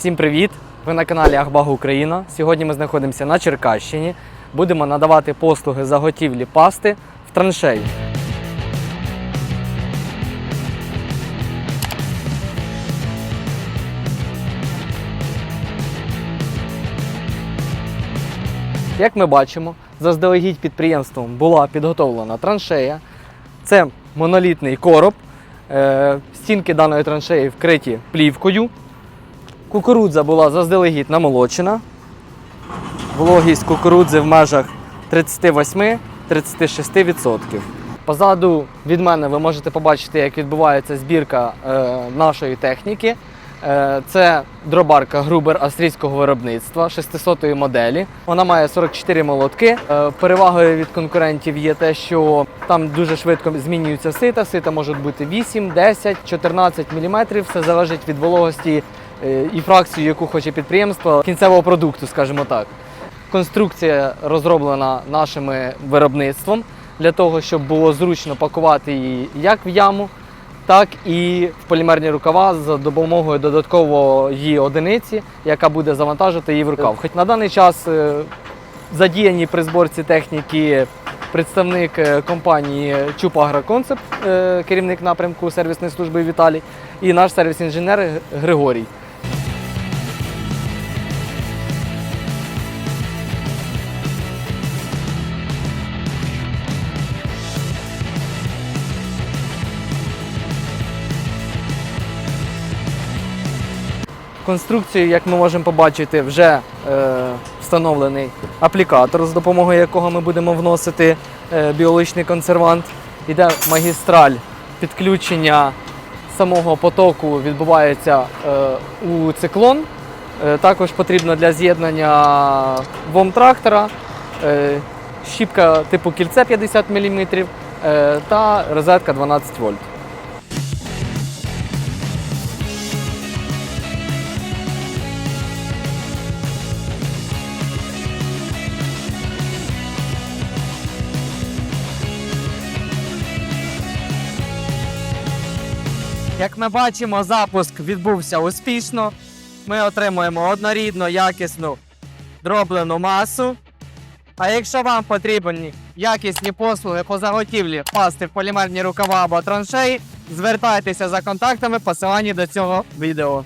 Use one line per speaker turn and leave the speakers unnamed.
Всім привіт! Ви на каналі Ахбаг Україна. Сьогодні ми знаходимося на Черкащині. Будемо надавати послуги заготівлі пасти в траншеї. Як ми бачимо, заздалегідь підприємством була підготовлена траншея. Це монолітний короб. Е, Стінки даної траншеї вкриті плівкою. Кукурудза була заздалегідь намолочена. Вологість кукурудзи в межах 38-36%. Позаду від мене ви можете побачити, як відбувається збірка е, нашої техніки. Е, це дробарка Грубер австрійського виробництва 600-ї моделі. Вона має 44 молотки. Е, перевагою від конкурентів є те, що там дуже швидко змінюються сита. Сита можуть бути 8, 10, 14 мм. Все залежить від вологості і фракції, яку хоче підприємство кінцевого продукту, скажімо так. Конструкція розроблена нашим виробництвом для того, щоб було зручно пакувати її як в яму, так і в полімерні рукава за допомогою додаткової одиниці, яка буде завантажити її в рукав. Хоч на даний час е, задіяні при зборці техніки представник е, компанії Чуп Агроконцепт, е, керівник напрямку сервісної служби Віталій, і наш сервіс-інженер Григорій. Конструкцію, як ми можемо побачити, вже е, встановлений аплікатор, з допомогою якого ми будемо вносити е, біологічний консервант. Іде магістраль підключення самого потоку відбувається е, у циклон. Е, також потрібно для з'єднання вом трактора, е, щіпка типу кільце 50 мм е, та розетка 12 вольт. Як ми бачимо, запуск відбувся успішно. Ми отримуємо однорідну, якісну дроблену масу. А якщо вам потрібні якісні послуги по заготівлі пасти в полімерні рукава або траншеї, звертайтеся за контактами, посиланні до цього відео.